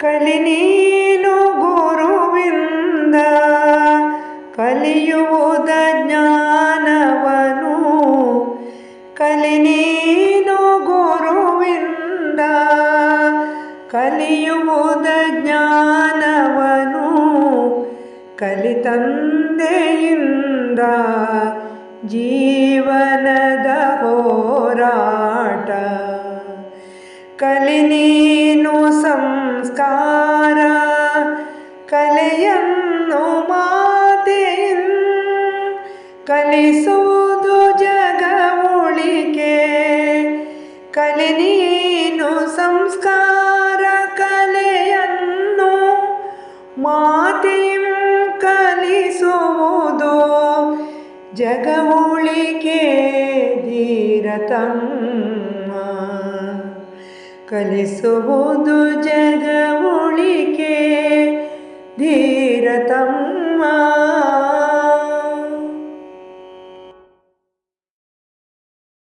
ಕಲಿ ನೀನು ಗುರುವಿಂದ ಕಲಿಯುವುದ ಜ್ಞಾನವನು. ಕಲಿ ನೀನು ಗುರುವಿಂದ ಕಲಿಯುವುದ ಜ್ಞಾನವನು. ಕಲಿತಂದೆಯಿಂದ ಜೀವನದ ಹೋರಾಟ. ಕಲಿ ನೀನು ಸಂಸ್ಕಾರ ಕಲೆಯನ್ನು ಮಾತೆಯನ್ ಕಲಿಸುವುದು ಜಗ ಕಲೆ ನೀನು ಸಂಸ್ಕಾರ ಕಲೆಯನ್ನು ಮಾತೆಯಿಂ ಕಲಿಸುವುದು ಜಗ ಧೀರತಂ ಕಲಿಸುವುದು ಜಗ தம்மா.